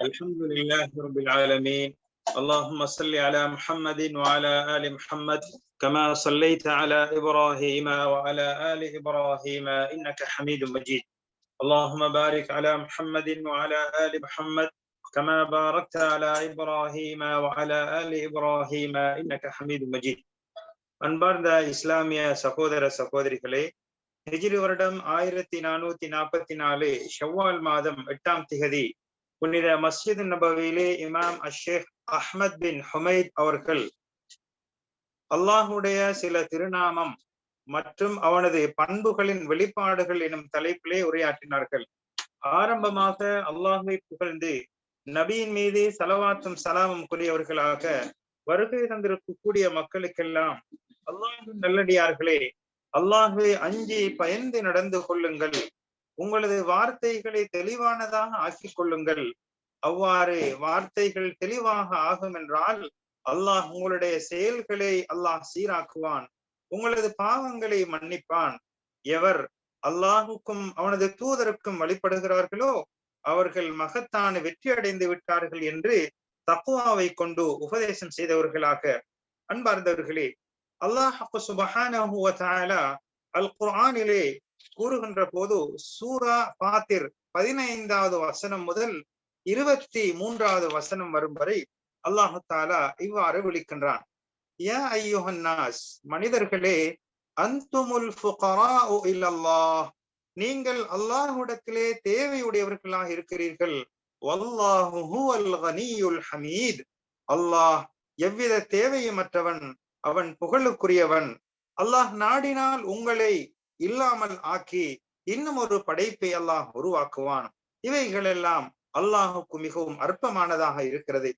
الحمد لله رب العالمين اللهم صل على محمد وعلى آل محمد كما صليت على إبراهيم وعلى آل إبراهيم إنك حميد مجيد اللهم بارك على محمد وعلى آل محمد كما باركت على إبراهيم وعلى آل إبراهيم إنك حميد مجيد அன்பார்ந்த இஸ்லாமிய சகோதர சகோதரிகளே ஹிஜ்ரி வருடம் ஆயிரத்தி நானூத்தி நாற்பத்தி நாலு ஷவ்வால் மாதம் எட்டாம் திகதி புனித மஸ்ஜித் நபவியிலே இமாம் அஷேக் அஹ்மத் பின் ஹுமைத் அவர்கள் அல்லாஹுடைய சில திருநாமம் மற்றும் அவனது பண்புகளின் வெளிப்பாடுகள் எனும் தலைப்பிலே உரையாற்றினார்கள். ஆரம்பமாக அல்லாஹை புகழ்ந்து நபியின் மீது சலவாத்தும் சலாமும் கூறியவர்களாக வருகை தந்திருக்கக்கூடிய மக்களுக்கெல்லாம் அல்லாஹு நல்லடியார்களே அல்லாஹை அஞ்சி பயந்து நடந்து கொள்ளுங்கள். உங்களது வார்த்தைகளை தெளிவானதாக ஆக்கிக் கொள்ளுங்கள். அவ்வாறு வார்த்தைகள் தெளிவாக ஆகும் என்றால் அல்லாஹ் உங்களுடைய செயல்களை அல்லாஹ் சீராக்குவான். உங்களது பாவங்களை மன்னிப்பான். எவர் அல்லாஹுக்கும் அவனது தூதருக்கும் வழிபடுகிறார்களோ அவர்கள் மகத்தான வெற்றி அடைந்து விட்டார்கள் என்று தக்குவாவை கொண்டு உபதேசம் செய்தவர்களாக. அன்பார்ந்தவர்களே அல்லாஹ் சுபஹானஹு அல் குர்ஆனிலே கூறுகின்ற போது சூரா பாத்திர் பதினைந்தாவது வசனம் முதல் இருபத்தி மூன்றாவது வசனம் வரும் வரை அல்லாஹு தாலா இவ்வாறு விழிக்கின்றான் யா ஐயோஹன்னாஸ் மனிதர்களே அந்துமுல் ஃபுகராஉ இல்லல்லாஹ் நீங்கள் அல்லாஹுடத்திலே தேவையுடையவர்களாக இருக்கிறீர்கள். வல்லாஹு ஹமீத் அல்லாஹ் எவ்வித தேவையுமற்றவன் அவன் புகழுக்குரியவன். அல்லாஹ் நாடினால் உங்களை இல்லாமல் ஆக்கி இன்னும் ஒரு படைப்பை அல்லாஹ் உருவாக்குவான். இவைகளெல்லாம் அல்லாஹுக்கு மிகவும் அற்பமானதாக இருக்கிறது.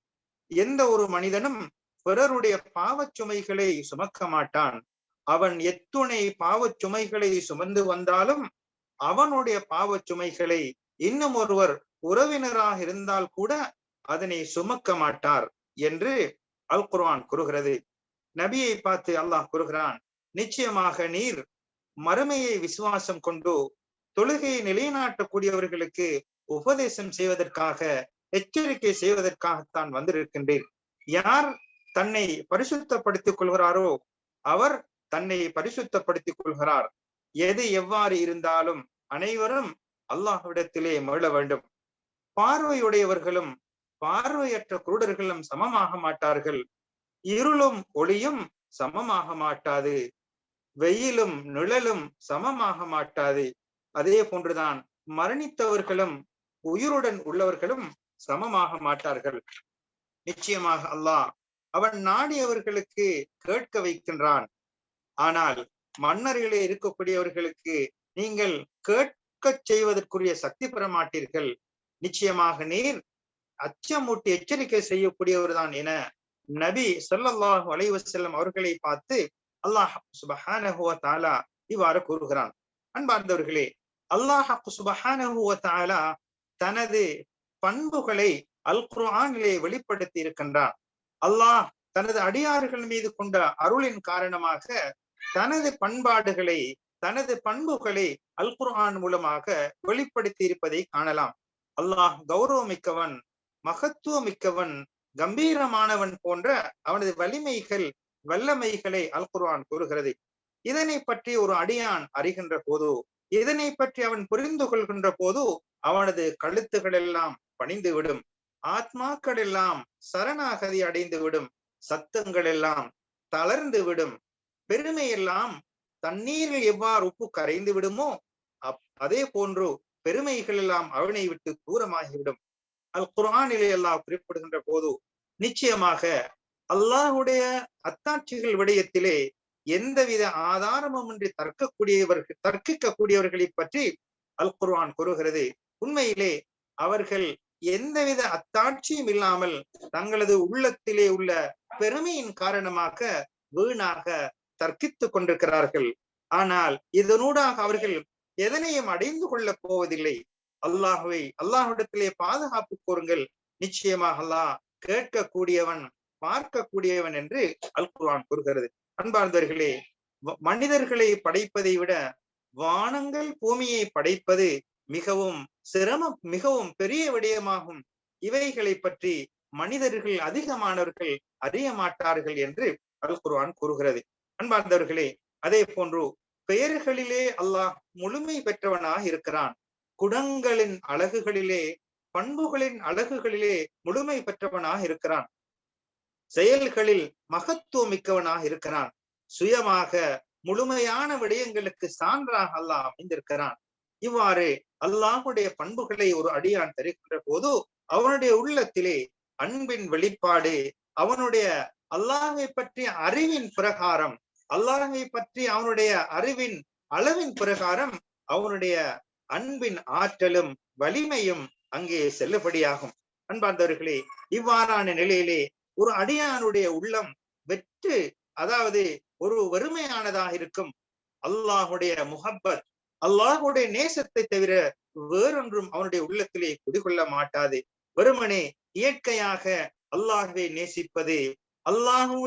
எந்த ஒரு மனிதனும் பிறருடைய பாவச் சுமைகளை சுமக்க மாட்டான். அவன் எத்துணை பாவச் சுமைகளை சுமந்து வந்தாலும் அவனுடைய பாவச் சுமைகளை இன்னும் ஒருவர் உறவினராக இருந்தால் கூட அதனை சுமக்க மாட்டார் என்று அல் குர்ஆன் கூறுகிறது. நபியை பார்த்து அல்லாஹ் கூறுகிறான் நிச்சயமாக நீர் மறுமையை விசுவாசம் கொண்டு தொழுகையை நிலைநாட்டக்கூடியவர்களுக்கு உபதேசம் செய்வதற்காக எச்சரிக்கை செய்வதற்காகத்தான் வந்திருக்கின்றேன். யார் தன்னை பரிசுத்தப்படுத்திக் கொள்கிறாரோ அவர் தன்னை பரிசுத்தப்படுத்திக் கொள்கிறார். எது எவ்வாறு இருந்தாலும் அனைவரும் அல்லாஹ்விடத்திலே மகிழ வேண்டும். பார்வையுடையவர்களும் பார்வையற்ற குருடர்களும் சமமாக மாட்டார்கள். இருளும் ஒளியும் சமமாக மாட்டாது. வெயிலும் நிழலும் சமமாக மாட்டாது. அதே போன்றுதான் மரணித்தவர்களும் உயிருடன் உள்ளவர்களும் சமமாக மாட்டார்கள். நிச்சயமாக அல்லாஹ் அவன் நாடியவர்களுக்கு கேட்க வைக்கின்றான். ஆனால் மன்னர்களே இருக்கக்கூடியவர்களுக்கு நீங்கள் கேட்க செய்வதற்குரிய சக்தி பெற மாட்டீர்கள். நிச்சயமாக நீர் அச்சமூட்டி எச்சரிக்கை செய்யக்கூடியவர் தான் என நபி சொல்லல்லாஹ் வலைவசல்லம் அவர்களை பார்த்து அல்லாஹ் சுபஹானஹுவ தாலா இவ்வாறு கூறுகிறான். அன்பார்ந்தவர்களே அல்லாஹ் சுபஹானஹுவ தாலா தனது பண்புகளை அல் குர்ஆனிலே வெளிப்படுத்தி இருக்கின்றான். அல்லாஹ் தனது அடியார்கள் மீது கொண்ட அருளின் காரணமாக தனது பண்பாடுகளை தனது பண்புகளை அல் குர்ஆன் மூலமாக வெளிப்படுத்தி இருப்பதை காணலாம். அல்லாஹ் கௌரவமிக்கவன் மகத்துவமிக்கவன் கம்பீரமானவன் போன்ற அவனது வலிமைகள் வல்லமைகளை அல் குர்ஆன் கூறுகிறது. இதனை பற்றி ஒரு அடியான் அறிகின்ற போது இதனை பற்றி அவன் புரிந்து கொள்கின்ற போது அவனது கழுத்துகள் எல்லாம் பணிந்து விடும் ஆத்மாக்கள் எல்லாம் சரணாகதி அடைந்து விடும் சத்தங்கள் எல்லாம் தளர்ந்து விடும் பெருமை எல்லாம் தண்ணீரில் எவ்வாறு உப்பு கரைந்து விடுமோ அதே போன்று பெருமைகள் எல்லாம் அவனை விட்டு தூரமாகிவிடும் அல் குரானிலே எல்லாம் குறிப்பிடுகின்ற போது நிச்சயமாக அல்லாஹுடைய அத்தாட்சிகள் விடயத்திலே எந்தவித ஆதாரமும் இன்றி தர்க்கக்கூடியவர்கள் தர்க்கிக்கக்கூடியவர்களை பற்றி அல் குர்வான் கூறுகிறது. உண்மையிலே அவர்கள் எந்தவித அத்தாட்சியும் இல்லாமல் தங்களது உள்ளத்திலே உள்ள பெருமையின் காரணமாக வீணாக தர்க்கித்துக் கொண்டிருக்கிறார்கள். ஆனால் இதனூடாக அவர்கள் எதனையும் அடைந்து கொள்ளப் போவதில்லை. அல்லாஹுவை அல்லாஹுடத்திலே பாதுகாப்பு கூறுங்கள் நிச்சயமாக அல்லாஹ் கேட்கக்கூடியவன் பார்க்கக்கூடியவன் என்று அல் குர்ஆன் கூறுகிறது. அன்பார்ந்தவர்களே மனிதர்களை படைப்பதை விட வானங்கள் பூமியை படைப்பது மிகவும் சிரமம் மிகவும் பெரிய விடயமாகும். இவைகளை பற்றி மனிதர்கள் அதிகமானவர்கள் அறிய மாட்டார்கள் என்று அல் குர்ஆன் கூறுகிறது. அன்பார்ந்தவர்களே அதே போன்று பெயர்களிலே அல்லாஹ் முழுமை பெற்றவனாக இருக்கிறான். குடங்களின் அழகுகளிலே பண்புகளின் அழகுகளிலே முழுமை பெற்றவனாக இருக்கிறான். செயல்களில் மகத்துவம் மிக்கவனாக இருக்கிறான். சுயமாக முழுமையான விடயங்களுக்கு சான்றாக அல்லாஹ் அமைந்திருக்கிறான். இவ்வாறு அல்லாஹுடைய பண்புகளை ஒரு அடியான் தருகின்ற போது அவனுடைய உள்ளத்திலே அன்பின் வெளிப்பாடு அவனுடைய அல்லாஹை பற்றிய அறிவின் பிரகாரம் அல்லாஹை பற்றி அவனுடைய அறிவின் அளவின் பிரகாரம் அவனுடைய அன்பின் ஆற்றலும் வலிமையும் அங்கே செல்லுபடியாகும். அன்பார்ந்தவர்களே இவ்வாறான நிலையிலே ஒரு அடியானுடைய உள்ளம் வெற்று அதாவது ஒரு வறுமையானதாக இருக்கும். அல்லாஹுடைய முகப்பத் அல்லாஹுடைய நேசத்தை தவிர வேறொன்றும் அவனுடைய உள்ளத்திலே குடிகொள்ள மாட்டாது. வெறுமனே இயற்கையாக அல்லாஹுவை நேசிப்பது அல்லாஹு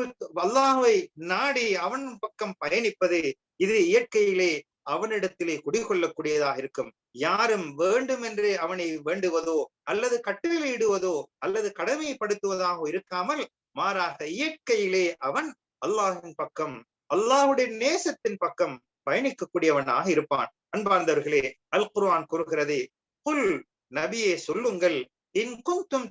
அல்லாஹுவை நாடி அவன் பக்கம் பயணிப்பது இது இயற்கையிலே அவனிடத்திலே குடிகொள்ளக்கூடியதாக இருக்கும். யாரும் வேண்டும் என்று அவனை வேண்டுவதோ அல்லது கட்டளையிடுவதோ அல்லது கடமைப்படுத்துவதாக இருக்காமல் மாறாக இயற்கையிலே அவன் அல்லாஹின் பக்கம் அல்லாஹுடைய நேசத்தின் பக்கம் பயணிக்கக்கூடியவனாக இருப்பான். அன்பார்ந்தவர்களே அல் குர்வான் கூறுகிறது புல் நபியே சொல்லுங்கள் இன்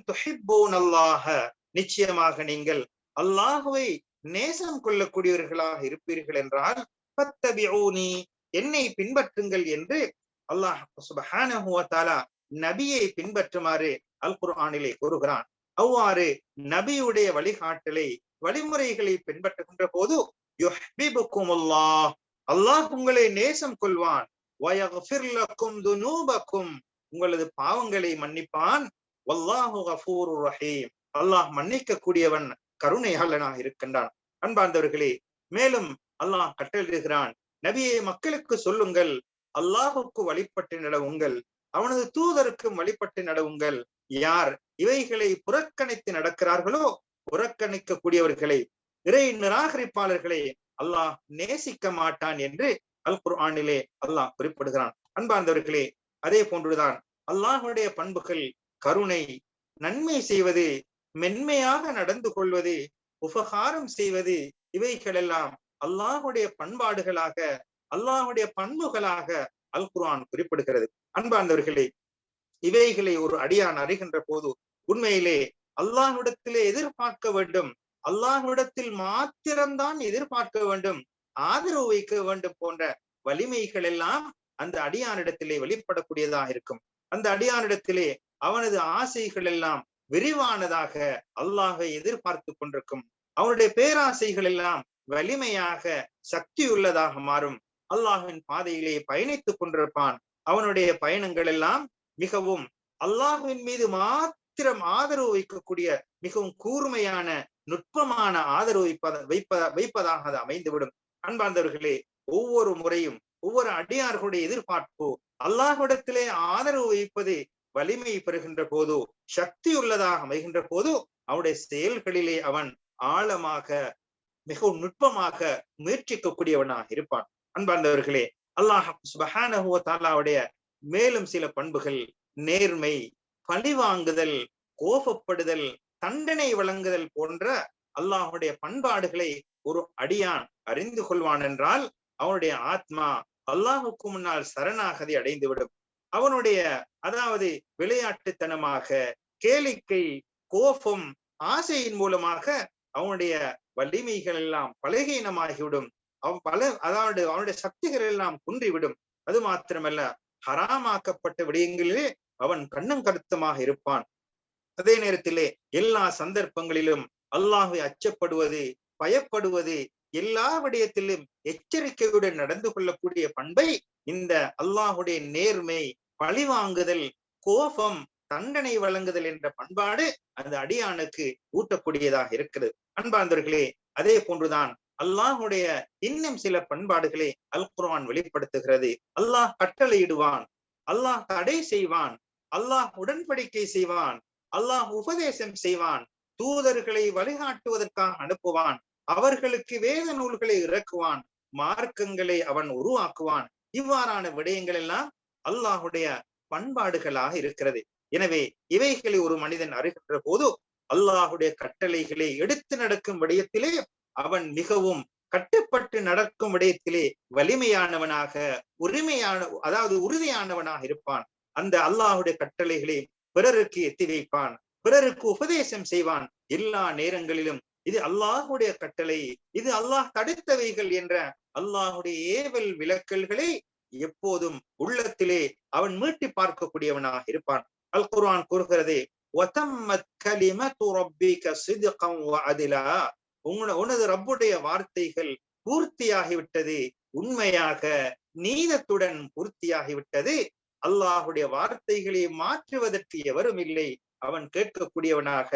துஹிப்போன் அல்லாஹ நிச்சயமாக நீங்கள் அல்லாஹுவை நேசம் கொள்ளக்கூடியவர்களாக இருப்பீர்கள் என்றால் பத்தபிஊனி என்னை பின்பற்றுங்கள் என்று அல்லாஹ் சுபஹானஹு நபியை பின்பற்றுமாறு அல் குர்ஆனிலே கூறுகிறான். அவ்வாறு நபியுடைய வழிகாட்டலை வழிமுறைகளை பின்பற்றுகின்ற போது அல்லாஹ் உங்களை நேசம் கொள்வான். துனூபக்கும் உங்களது பாவங்களை மன்னிப்பான். ரஹீம் அல்லாஹ் மன்னிக்க கூடியவன் கருணையாளனாக இருக்கின்றான். அன்பார்ந்தவர்களே மேலும் அல்லாஹ் கட்டளிடுகிறான் நபியை மக்களுக்கு சொல்லுங்கள். அல்லாஹுக்கு வழிபட்டு நடவுங்கள். அவனது தூதருக்கும் வழிபட்டு நடவுங்கள். யார் இவைகளை புறக்கணித்து நடக்கிறார்களோ புறக்கணிக்கக்கூடியவர்களை இறை நிராகரிப்பாளர்களை அல்லாஹ் நேசிக்க மாட்டான் என்று அல் குர்ஆனிலே அல்லாஹ் குறிப்பிடுகிறான். அன்பார்ந்தவர்களே அதே போன்றுதான் அல்லாஹுடைய பண்புகள் கருணை நன்மை செய்வது மென்மையாக நடந்து கொள்வது உபகாரம் செய்வது இவைகளெல்லாம் அல்லாஹுடைய பண்பாடுகளாக அல்லாஹுடைய பண்புகளாக அல் குர்ஆன் குறிப்பிடுகிறது. அன்பார்ந்தவர்களே இவைகளை ஒரு அடியான் அறிகின்ற போது உண்மையிலே அல்லாஹ்விடத்திலே எதிர்பார்க்க வேண்டும். அல்லாஹ்விடத்தில் மாத்திரம்தான் எதிர்பார்க்க வேண்டும். ஆதரவு வைக்க வேண்டும் போன்ற வலிமைகள் எல்லாம் அந்த அடியானிடத்திலே வெளிப்படக்கூடியதாக இருக்கும். அந்த அடியானிடத்திலே அவனது ஆசைகள் எல்லாம் விரிவானதாக அல்லாஹை எதிர்பார்த்து கொண்டிருக்கும். அவனுடைய பேராசைகள் எல்லாம் வலிமையாக சக்தியுள்ளதாக மாறும். அல்லாஹின் பாதையிலே பயணித்துக் கொண்டிருப்பான். அவனுடைய பயணங்கள் எல்லாம் மிகவும் அல்லாஹுவின் மீது மாத்திரம் ஆதரவு வைக்கக்கூடிய மிகவும் கூர்மையான நுட்பமான ஆதரவு வைப்பத வைப்ப வைப்பதாக அது அமைந்துவிடும். அன்பார்ந்தவர்களே ஒவ்வொரு முறையும் ஒவ்வொரு அடியார்களுடைய எதிர்பார்ப்பு அல்லாஹ்விடத்திலே ஆதரவு வைப்பது வலிமை பெறுகின்ற போதோ சக்தி உள்ளதாக அமைகின்ற போதோ அவனுடைய செயல்களிலே அவன் ஆழமாக மிகவும் நுட்பமாக முயற்சிக்கக்கூடியவனாக இருப்பான். அன்பார்ந்தவர்களே அல்லாஹ் சுபஹானஹுவ தாலாவுடைய மேலும் சில பண்புகள் நேர்மை பழிவாங்குதல் கோபப்படுதல் தண்டனை வழங்குதல் போன்ற அல்லாஹுடைய பண்பாடுகளை ஒரு அடியான் அறிந்து கொள்வான் என்றால் அவனுடைய ஆத்மா அல்லாஹுக்கு முன்னால் சரணாகதி அடைந்துவிடும். அவனுடைய அதாவது விளையாட்டுத்தனமாக கேளிக்கை கோபம் ஆசையின் மூலமாக அவனுடைய வலிமைகள் எல்லாம் பலகீனமாகிவிடும். அவன் பல அதாவது அவனுடைய சக்திகள் எல்லாம் குன்றிவிடும். அது மாத்திரமல்ல ஹராமாக்கப்பட்ட விடயங்களிலே அவன் கண்ணும் கருத்துமாக இருப்பான். அதே நேரத்திலே எல்லா சந்தர்ப்பங்களிலும் அல்லாஹை அச்சப்படுவது பயப்படுவது எல்லா விடயத்திலும் எச்சரிக்கையுடன் நடந்து கொள்ளக்கூடிய பண்பை இந்த அல்லாஹுடைய நேர்மை பழிவாங்குதல் கோபம் தண்டனை வழங்குதல் என்ற பண்பாடு அந்த அடியானுக்கு ஊட்டக்கூடியதாக இருக்கிறது. அன்பார்ந்தர்களே அதே போன்றுதான் அல்லாஹுடைய இன்னும் சில பண்பாடுகளை அல் குர்ஆன் வெளிப்படுத்துகிறது. அல்லாஹ் கட்டளையிடுவான் அல்லாஹ் தடை செய்வான் அல்லாஹ் உடன்படிக்கை செய்வான் அல்லாஹ் உபதேசம் செய்வான் தூதர்களை வழிகாட்டுவதற்காக அனுப்புவான் அவர்களுக்கு வேத நூல்களை இறக்குவான் மார்க்கங்களை அவன் உருவாக்குவான். இவ்வாறான விடயங்கள் எல்லாம் அல்லாஹுடைய பண்பாடுகளாக இருக்கிறது. எனவே இவைகளை ஒரு மனிதன் அறிகின்ற போது அல்லாஹுடைய கட்டளைகளை எடுத்து நடக்கும் விடயத்திலே அவன் மிகவும் கட்டுப்பட்டு நடக்கும் விடயத்திலே வலிமையானவனாக உரிமையான அதாவது உறுதியானவனாக இருப்பான். அந்த அல்லாஹுடைய கட்டளைகளை பிறருக்கு எத்தி வைப்பான். பிறருக்கு உபதேசம் செய்வான். எல்லா நேரங்களிலும் இது அல்லாஹுடைய கட்டளை. இது அல்லாஹ் தடுத்தவைகள் என்ற அல்லாஹுடைய ஏவல் விளக்கல்களை எப்போதும் உள்ளத்திலே அவன் மீட்டி பார்க்கக்கூடியவனாக இருப்பான். அல் குர்ஆன் கூறுகிறதே உனது ரப்புடைய வார்த்தைகள் பூர்த்தியாகிவிட்டது. உண்மையாக நீதத்துடன் பூர்த்தியாகிவிட்டது. அல்லாஹுடைய வார்த்தைகளை மாற்றுவதற்கு எவரும் இல்லை. அவன் கேட்கக்கூடியவனாக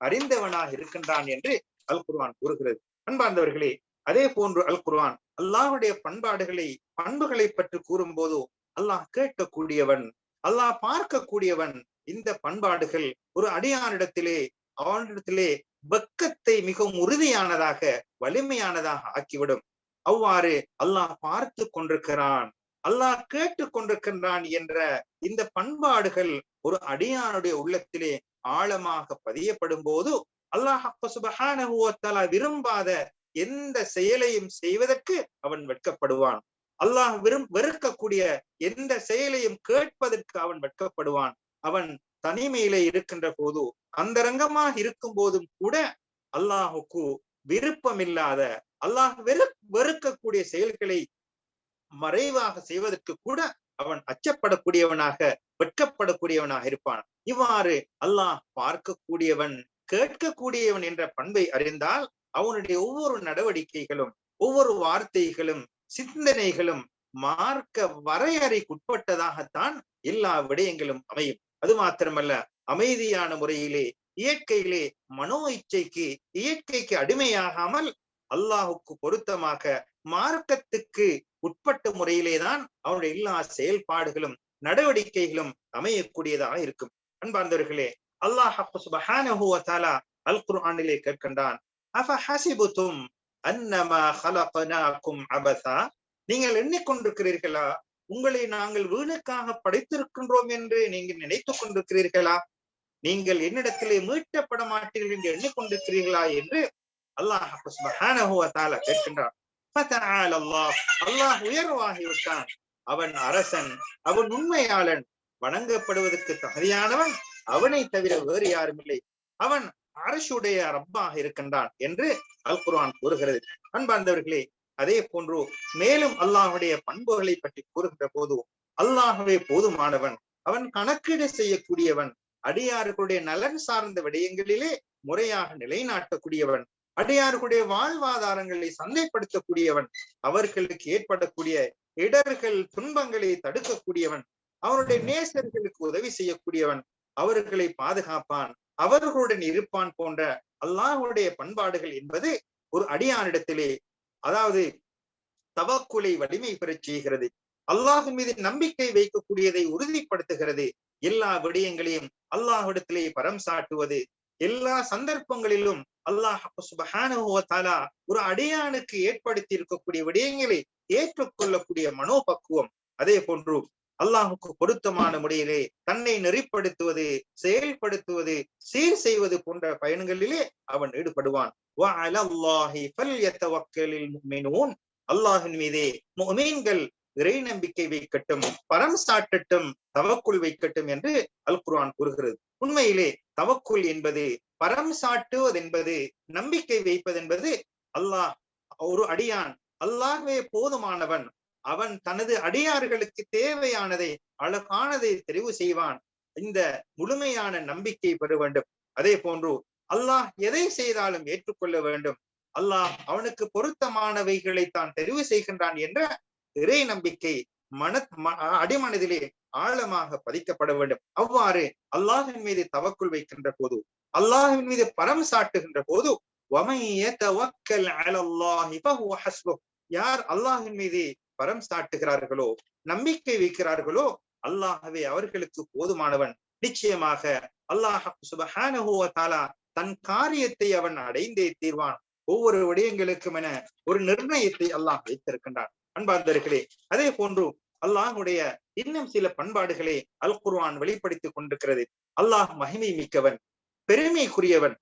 அறிந்தவனாக இருக்கின்றான் என்று அல் குர்வான் கூறுகிறது. அன்பார்ந்தவர்களே அதே போன்று அல் குர்வான் அல்லாஹுடைய பண்பாடுகளை பண்புகளை பற்றி கூறும் போது அல்லாஹ் கேட்கக்கூடியவன் அல்லாஹ் பார்க்கக்கூடியவன் இந்த பண்பாடுகள் ஒரு அடியானிடத்திலே அவனிடத்திலே வெக்கத்தை மிகவும் உறுதியானதாக வலிமையானதாக ஆக்கிவிடும். அவ்வாறு அல்லாஹ் பார்த்து கொண்டிருக்கிறான். அல்லாஹ் கேட்டு கொண்டிருக்கின்றான் என்ற இந்த பண்பாடுகள் ஒரு அடியானுடைய உள்ளத்திலே ஆழமாக பதியப்படும் போது அல்லாஹ் விரும்பாத எந்த செயலையும் செய்வதற்கு அவன் வெட்கப்படுவான். அல்லாஹ் விரும் வெறுக்கக்கூடிய எந்த செயலையும் கேட்பதற்கு அவன் வெட்கப்படுவான். அவன் தனிமையிலே இருக்கின்ற போது அந்தரங்கமாக இருக்கும் போதும் கூட அல்லாஹுக்கு விருப்பமில்லாத அல்லாஹ் வெறு வெறுக்கக்கூடிய செயல்களை மறைவாக செய்வதற்கு கூட அவன் அச்சப்படக்கூடியவனாக வெட்கப்படக்கூடியவனாக இருப்பான். இவ்வாறு அல்லாஹ் பார்க்கக்கூடியவன் கேட்கக்கூடியவன் என்ற பண்பை அறிந்தால் அவனுடைய ஒவ்வொரு நடவடிக்கைகளும் ஒவ்வொரு வார்த்தைகளும் சிந்தனைகளும் மார்க்க வரையறைக்குட்பட்டதாகத்தான் எல்லா விடயங்களும் அமையும். அது மாத்திரமல்ல அமைதியான முறையிலே இயற்கையிலே மனோ இச்சைக்கு இயற்கைக்கு அடிமையாகாமல் அல்லாஹுக்கு பொருத்தமாக மார்க்கத்துக்கு உட்பட்ட முறையிலேதான் அவனுடைய எல்லா செயல்பாடுகளும் நடவடிக்கைகளும் அமையக்கூடியதாக இருக்கும். அன்பார்ந்தவர்களே அல்லாஹ் அல் குர்ஆனிலே கேட்கின்றான் நீங்கள் எண்ணிக்கொண்டிருக்கிறீர்களா? உங்களை நாங்கள் வீணுக்காக படைத்திருக்கின்றோம் என்று நீங்கள் நினைத்துக் கொண்டிருக்கிறீர்களா? நீங்கள் என்னிடத்திலே மீட்டப்பட மாட்டீர்கள் என்று எண்ணிக்கொண்டிருக்கிறீர்களா என்று அல்லாஹ் கேட்கின்றான் அல்லாஹ் அல்லாஹ் உயர்வாகிவிட்டான். அவன் அரசன் அவன் உண்மையாளன் வணங்கப்படுவதற்கு தகுதியானவன் அவனை தவிர வேறு யாரும் இல்லை. அவன் அரசுடைய ரப்பாக இருக்கின்றான் என்று அல் குர்ஆன் கூறுகிறது. அன்பார்ந்தவர்களே அதே போன்று மேலும் அல்லாஹுடைய பண்புகளை பற்றி கூறுகின்ற போது அல்லாஹுவே போதுமானவன் அவன் கணக்கீடு செய்யக்கூடியவன் அடியார்களுடைய நலன் சார்ந்த விடயங்களிலே முறையாக நிலைநாட்டக்கூடியவன் அடியார்களுடைய வாழ்வாதாரங்களை சந்தைப்படுத்தக்கூடியவன் அவர்களுக்கு ஏற்படக்கூடிய இடர்கள் துன்பங்களை தடுக்கக்கூடியவன் அவனுடைய நேசர்களுக்கு உதவி செய்யக்கூடியவன் அவர்களை பாதுகாப்பான் அவர்களுடன் இருப்பான் போன்ற அல்லாஹுடைய பண்பாடுகள் என்பது ஒரு அடியானிடத்திலே அதாவது தவக்குலை வலிமை பெறச் செய்கிறது. அல்லாஹ் மீது நம்பிக்கை வைக்கக்கூடியதை உறுதிப்படுத்துகிறது. எல்லா விடயங்களையும் அல்லாஹிடத்திலே பரம் சாட்டுவது. எல்லா சந்தர்ப்பங்களிலும் அல்லாஹ் சுபஹானுவத்தாலா ஒரு அடியானுக்கு ஏற்படுத்தி இருக்கக்கூடிய விடயங்களை ஏற்றுக்கொள்ளக்கூடிய மனோபக்குவம். அதே போன்று அல்லாஹுக்கு பொருத்தமான முறையிலே தன்னை நெறிப்படுத்துவது செயல்படுத்துவது சீர் செய்வது போன்ற பயணங்களிலே அவன் ஈடுபடுவான். அல்லாஹின் மீதே மீன்கள் இறை நம்பிக்கை வைக்கட்டும் பரம் சாட்டட்டும் தவக்குள் வைக்கட்டும் என்று அல் குர்ஆன் கூறுகிறது. உண்மையிலே தவக்குள் என்பது பரம் சாட்டுவது என்பது நம்பிக்கை வைப்பது என்பது அல்லாஹ் ஒரு அடியான். அல்லாஹ்வே போதுமானவன். அவன் தனது அடியார்களுக்கு தேவையானதை அழகானதை தெரிவு செய்வான். இந்த முழுமையான நம்பிக்கை பெற வேண்டும். அதே போன்று அல்லாஹ் எதை செய்தாலும் ஏற்றுக்கொள்ள வேண்டும். அல்லாஹ் அவனுக்கு பொருத்தமானவைகளை தான் தெரிவு செய்கின்றான் என்ற இறை நம்பிக்கை மன அடிமனதிலே ஆழமாக பதிக்கப்பட வேண்டும். அவ்வாறு அல்லாஹின் மீது தவக்குள் வைக்கின்ற போது அல்லாஹின் மீது பரம் சாட்டுகின்ற போது யார் அல்லாஹின் மீது பரம் சாட்டுகிறார்களோ நம்பிக்கை வைக்கிறார்களோ அல்லாஹவே அவர்களுக்கு போதுமானவன். நிச்சயமாக அல்லாஹ் சுபஹானஹுவத்தாலா தன் காரியத்தை அவன் அடைந்தே தீர்வான். ஒவ்வொரு விடயங்களுக்கும் என ஒரு நிர்ணயத்தை அல்லாஹ் வைத்திருக்கின்றான். அன்பார்ந்தர்களே அதே போன்று அல்லாஹுடைய இன்னும் சில பண்பாடுகளை அல் குர்வான் வெளிப்படுத்திக் கொண்டிருக்கிறது. அல்லாஹ் மகிமை மிக்கவன் பெருமைக்குரியவன்.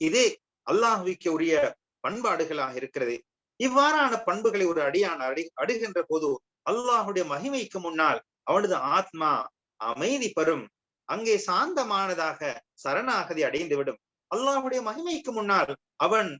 இதே அல்லாஹுவிக்கு உரிய பண்பாடுகளாக இருக்கிறது. இவ்வாறான பண்புகளை ஒரு அடியான் அடி அடுகின்ற போது அல்லாஹுடைய மகிமைக்கு முன்னால் அவனது ஆத்மா அமைதி பெறும். அங்கே சாந்தமானதாக சரணாகதி அடைந்து விடும் அல்லாஹுடைய மகிமைக்கு முன்னால் அவன்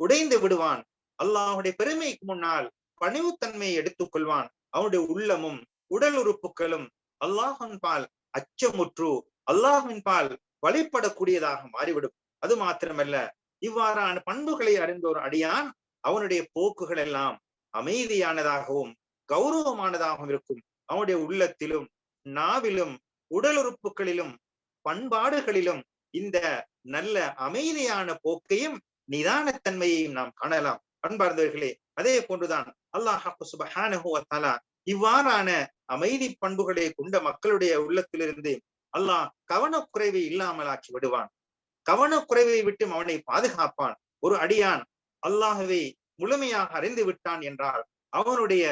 உடைந்து விடுவான். அல்லாஹுடைய பெருமைக்கு முன்னால் பணிவுத்தன்மையை எடுத்துக் கொள்வான். அவனுடைய உள்ளமும் உடல் உறுப்புகளும் அல்லாஹின் பால் அச்சமுற்று அல்லாஹின் பால் வழிபடக்கூடியதாக மாறிவிடும். அது மாத்திரமல்ல இவ்வாறான பண்புகளை அறிந்த ஒரு அடியான் அவனுடைய போக்குகள் எல்லாம் அமைதியானதாகவும் கௌரவமானதாகவும் இருக்கும். அவனுடைய உள்ளத்திலும் நாவிலும் உடல் உறுப்புகளிலும் பண்பாடுகளிலும் இந்த நல்ல அமைதியான போக்கையும் நிதானத்தன்மையையும் நாம் காணலாம். அன்பார்ந்தவர்களே அதே போன்றுதான் அல்லாஹ் இவ்வாறான அமைதி பண்புகளை கொண்ட மக்களுடைய உள்ளத்திலிருந்து அல்லாஹ் கவனக்குறைவை இல்லாமலாக்கி விடுவான். கவனக்குறைவை விட்டு அவனை பாதுகாப்பான். ஒரு அடியான் அல்லாஹுவை முழுமையாக அறிந்து விட்டான் என்றால் அவனுடைய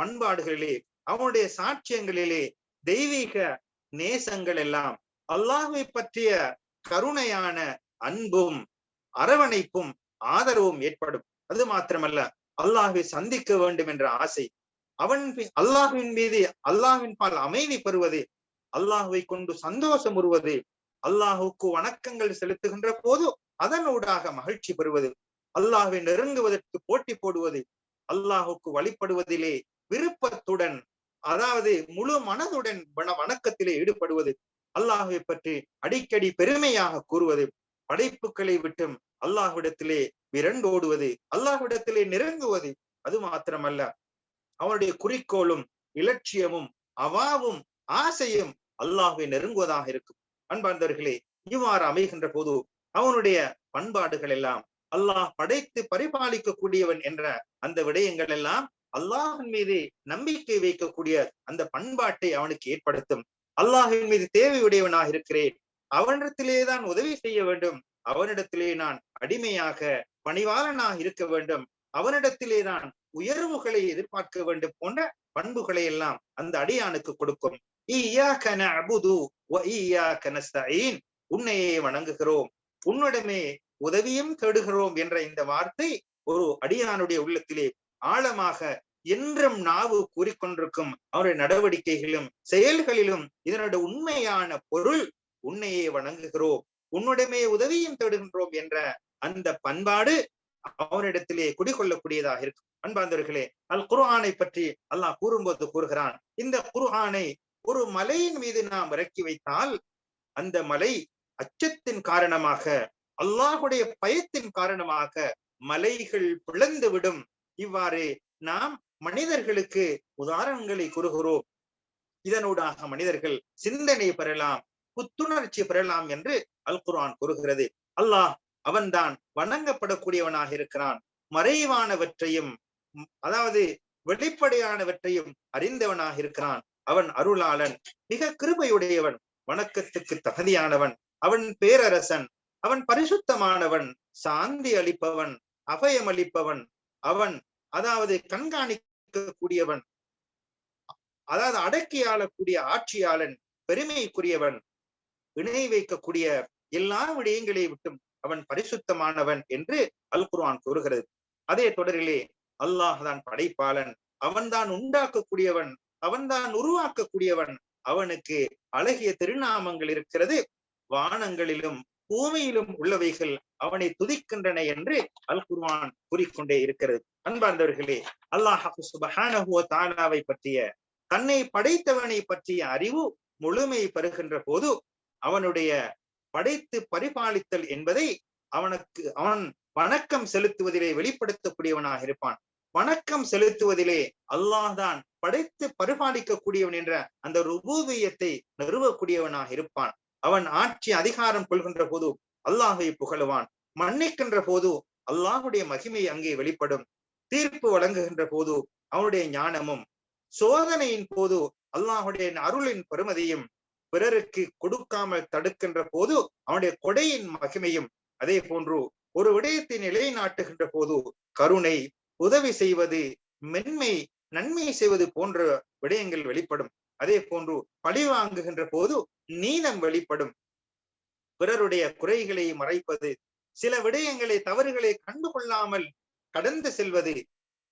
பண்பாடுகளிலே அவனுடைய சாட்சியங்களிலே தெய்வீக நேசங்கள் எல்லாம் அல்லாஹுவை பற்றிய கருணையான அன்பும் அரவணைப்பும் ஆதரவும் ஏற்படும். அது மாத்திரமல்ல அல்லாஹுவை சந்திக்க வேண்டும் என்ற ஆசை. அவன் அல்லாஹுவின் மீது அல்லாஹின் பால் அமைதி பெறுவது அல்லாஹுவை கொண்டு சந்தோஷம் உருவது அல்லாஹுக்கு வணக்கங்கள் செலுத்துகின்ற போது அதனூடாக மகிழ்ச்சி பெறுவது. அல்லாஹை நெருங்குவதற்கு போட்டி போடுவது அல்லாஹுக்கு வழிபடுவதிலே விருப்பத்துடன் அதாவது முழு மனதுடன் வணக்கத்திலே ஈடுபடுவது அல்லாஹுவை பற்றி அடிக்கடி பெருமையாக கூறுவது படைப்புகளை விட்டும் அல்லாஹ்விடத்திலே விரண்டோடுவது அல்லாஹ்விடத்திலே நெருங்குவது அது மாத்திரமல்ல. அவனுடைய குறிக்கோளும் இலட்சியமும் அவாவும் ஆசையும் அல்லாஹுவை நெருங்குவதாக இருக்கும். அன்பார்ந்தவர்களே இவ்வாறு அமைகின்ற போது அவனுடைய பண்பாடுகள் எல்லாம் அல்லாஹ் படைத்து பரிபாலிக்க கூடியவன் என்ற அந்த விடயங்கள் எல்லாம் அல்லாஹின் மீது நம்பிக்கை வைக்கக்கூடிய அந்த பண்பாட்டை அவனுக்கு ஏற்படுத்தும். அல்லாஹின் மீது தேவை உடையவனாக இருக்கிறேன். அவனிடத்திலே தான் உதவி செய்ய வேண்டும். அவனிடத்திலே நான் அடிமையாக பணிவாளனாக இருக்க வேண்டும். அவனிடத்திலே தான் உயர்வுகளை எதிர்பார்க்க வேண்டும் போன்ற பண்புகளை எல்லாம் அந்த அடியானுக்கு கொடுக்கும். உன்னையே வணங்குகிறோம். உன்னிடமே உதவியும் தேடுகிறோம் என்ற இந்த வார்த்தை ஒரு அடியானுடைய உள்ளத்திலே ஆழமாக என்றும் நாவு கூறிக்கொண்டிருக்கும் அவருடைய நடவடிக்கைகளிலும் செயல்களிலும் இதனுடைய உண்மையான பொருள் உன்னையே வணங்குகிறோம். உன்னுடமே உதவியும் தேடுகின்றோம் என்ற அந்த பண்பாடு அவனிடத்திலே குடிகொள்ளக்கூடியதாக இருக்கும். அன்பாந்தவர்களே அல் குர்ஆனை பற்றி அல்லாஹ் கூறும்போது கூறுகிறான் இந்த குர்ஆனை ஒரு மலையின் மீது நாம் இறக்கி வைத்தால் அந்த மலை அச்சத்தின் காரணமாக அல்லாஹுடைய பயத்தின் காரணமாக மலைகள் பிளந்து விடும் இவ்வாறு நாம் மனிதர்களுக்கு உதாரணங்களை கூறுகிறோம். இதனூடாக மனிதர்கள் சிந்தனை பெறலாம் புத்துணர்ச்சி பெறலாம் என்று அல் குரான் கூறுகிறது. அல்லாஹ் அவன்தான் வணங்கப்படக்கூடியவனாக இருக்கிறான். மறைவானவற்றையும் அதாவது வெளிப்படையானவற்றையும் அறிந்தவனாக இருக்கிறான். அவன் அருளாளன் மிக கிருபையுடையவன் வணக்கத்துக்கு தகுதியானவன் அவன் பேரரசன் அவன் பரிசுத்தமானவன் சாந்தி அளிப்பவன் அபயம் அளிப்பவன் அவன் அதாவது கண்காணிக்கக்கூடியவன் அதாவது அடக்கி ஆளக்கூடிய ஆட்சியாளன் பெருமைக்குரியவன் இணை வைக்கக்கூடிய எல்லா விடயங்களை விட்டும் அவன் பரிசுத்தமானவன் என்று அல் குர்ஆன் கூறுகிறது. அதே தொடரிலே அல்லாஹ் தான் படைப்பாளன் அவன்தான் உண்டாக்கக்கூடியவன் அவன்தான் உருவாக்கக்கூடியவன் அவனுக்கு அழகிய திருநாமங்கள் இருக்கிறது. வானங்களிலும் பூமியிலும் உள்ளவைகள் அவனை துதிக்கின்றன என்று அல் குர்வான் கூறிக்கொண்டே இருக்கிறது. அன்பார்ந்தவர்களே அல்லாஹ் சுபஹானஹுவ பற்றிய தன்னை படைத்தவனை பற்றிய அறிவு முழுமை பெறுகின்ற போது அவனுடைய படைத்து பரிபாலித்தல் என்பதை அவனுக்கு அவன் வணக்கம் செலுத்துவதிலே வெளிப்படுத்தக்கூடியவனாக இருப்பான். வணக்கம் செலுத்துவதிலே அல்லாஹ் தான் படைத்து பரிபாலிக்கக்கூடியவன் என்ற அந்த ருபூவியத்தை நிறுவக்கூடியவனாக இருப்பான். அவன் ஆட்சி அதிகாரம் கொள்கின்ற போது அல்லாஹை புகழுவான். மன்னிக்கின்ற போது அல்லாஹுடைய மகிமை அங்கே வெளிப்படும். தீர்ப்பு வழங்குகின்ற போது அவனுடைய ஞானமும் சோதனையின் போது அல்லாஹுடைய அருளின் பெருமதியும் பிறருக்கு கொடுக்காமல் தடுக்கின்ற போது அவனுடைய கொடையின் மகிமையும் அதே போன்று ஒரு விடயத்தை நிலைநாட்டுகின்ற போது கருணை உதவி செய்வது மென்மை நன்மை செய்வது போன்ற விடயங்கள் வெளிப்படும். அதே போன்று பழி வாங்குகின்ற போது நீளம் வெளிப்படும். பிறருடைய குறைகளை மறைப்பது சில விடயங்களை தவறுகளை கண்டுகொள்ளாமல் கடந்து செல்வது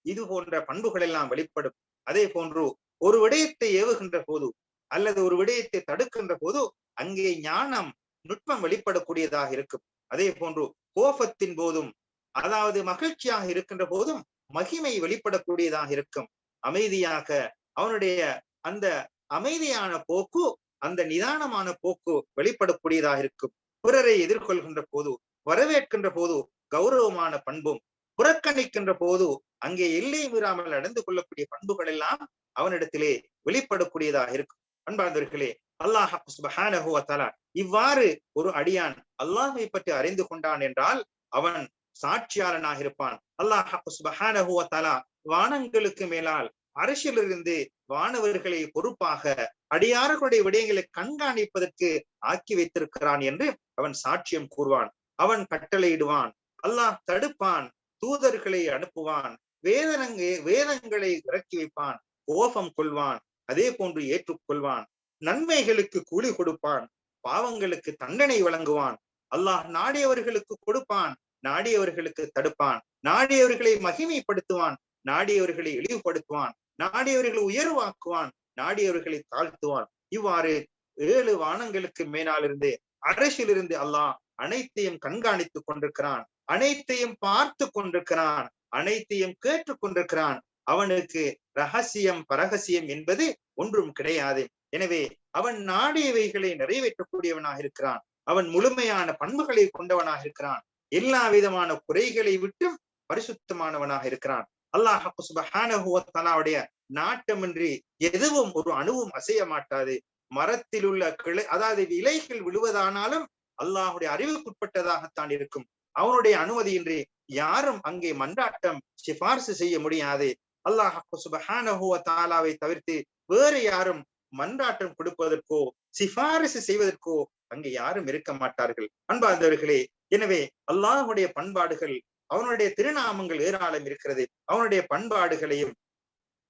இது போன்ற பண்புகள் எல்லாம் வெளிப்படும். அதே போன்று ஒரு விடயத்தை ஏவுகின்ற போது அல்லது ஒரு விடயத்தை தடுக்கின்ற போது அங்கே ஞானம் நுட்பம் வெளிப்படக்கூடியதாக இருக்கும். அதே போன்று கோபத்தின் போதும் அதாவது மகிழ்ச்சியாக இருக்கின்ற போதும் மகிமை வெளிப்படக்கூடியதாக இருக்கும். அமைதியாக அவனுடைய அந்த அமைதியான போக்கு அந்த நிதானமான போக்கு வெளிப்படக்கூடியதாக இருக்கும். பிறரை எதிர்கொள்கின்ற போது வரவேற்கின்ற போது கௌரவமான பண்பும் புறக்கணிக்கின்ற போது அங்கே எல்லை மீறாமல் நடந்து கொள்ளக்கூடிய பண்புகள் எல்லாம் அவனிடத்திலே வெளிப்படக்கூடியதாக இருக்கும். அன்பார்ந்தவர்களே அல்லாஹ் இவ்வாறு ஒரு அடியான் அல்லாஹை பற்றி அறிந்து கொண்டான் என்றால் அவன் சாட்சியாளனாக இருப்பான். அல்லாஹ் வானங்களுக்கு மேலால் அரசியலிருந்து வானவர்களை பொறுப்பாக அடியார்களுடைய விடயங்களை கண்காணிப்பதற்கு ஆக்கி வைத்திருக்கிறான் என்று அவன் சாட்சியம் கூறுவான். அவன் கட்டளையிடுவான். அல்லாஹ் தடுப்பான். தூதர்களை அனுப்புவான். வேதனங்க வேதங்களை இறக்கி வைப்பான். கோபம் கொள்வான். அதே போன்று ஏற்றுக்கொள்வான். நன்மைகளுக்கு கூலி கொடுப்பான். பாவங்களுக்கு தண்டனை வழங்குவான். அல்லாஹ் நாடியவர்களுக்கு கொடுப்பான். நாடியவர்களுக்கு தடுப்பான். நாடியவர்களை மகிமைப்படுத்துவான். நாடியவர்களை இழிவுபடுத்துவான். நாடியவர்களை உயர்வாக்குவான் நாடியவர்களை தாழ்த்துவான். இவ்வாறு ஏழு வானங்களுக்கு மேலாலிருந்து அரசிலிருந்து அல்லாஹ் அனைத்தையும் கண்காணித்துக் கொண்டிருக்கிறான். அனைத்தையும் பார்த்து கொண்டிருக்கிறான். அனைத்தையும் கேட்டுக் கொண்டிருக்கிறான். அவனுக்கு ரகசியம் பரகசியம் என்பது ஒன்றும் கிடையாது. எனவே அவன் நாடியவைகளை நிறைவேற்றக்கூடியவனாக இருக்கிறான். அவன் முழுமையான பண்புகளை கொண்டவனாக இருக்கிறான். எல்லா விதமான குறைகளை விட்டும் பரிசுத்தமானவனாக இருக்கிறான். அல்லாஹ் சுபஹானஹுவத்தலாவுடைய நாட்டமின்றி எதுவும் ஒரு அணுவும் அசைய மாட்டாது. மரத்தில் உள்ள கிளை அதாவது இலைகள் விழுவதானாலும் அல்லாஹுடைய அறிவுக்குட்பட்டதாகத்தான் இருக்கும். அவனுடைய அனுமதியின்றி யாரும் அங்கே மன்றாட்டம் சிபார்சு செய்ய முடியாது. அல்லாஹ் சுபஹானஹுவ தாலாவை தவிர்த்து வேறு யாரும் மன்றாட்டம் கொடுப்பதற்கோ சிபாரிசு செய்வதற்கோ அங்கே யாரும் இருக்க மாட்டார்கள். அன்பார்ந்தவர்களே எனவே அல்லாஹுடைய பண்பாடுகள் அவனுடைய திருநாமங்கள் ஏராளம் இருக்கிறது. அவனுடைய பண்பாடுகளையும்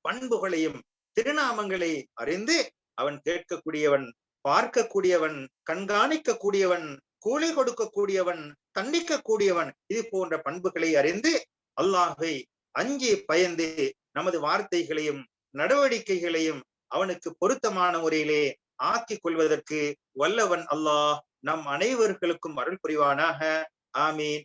பண்புகளையும் திருநாமங்களை அறிந்து அவன் கேட்கக்கூடியவன் பார்க்கக்கூடியவன் கண்காணிக்கக்கூடியவன் கூலி கொடுக்கக்கூடியவன் தண்டிக்கக்கூடியவன் இது போன்ற பண்புகளை அறிந்து அல்லாஹை அஞ்சி பயந்து நமது வார்த்தைகளையும் நடவடிக்கைகளையும் அவனுக்கு பொருத்தமான முறையிலே ஆக்கிக் கொள்வதற்கு வல்லவன் அல்லாஹ் நம் அனைவர்களுக்கும் அருள் புரிவானாக. ஆமீன்.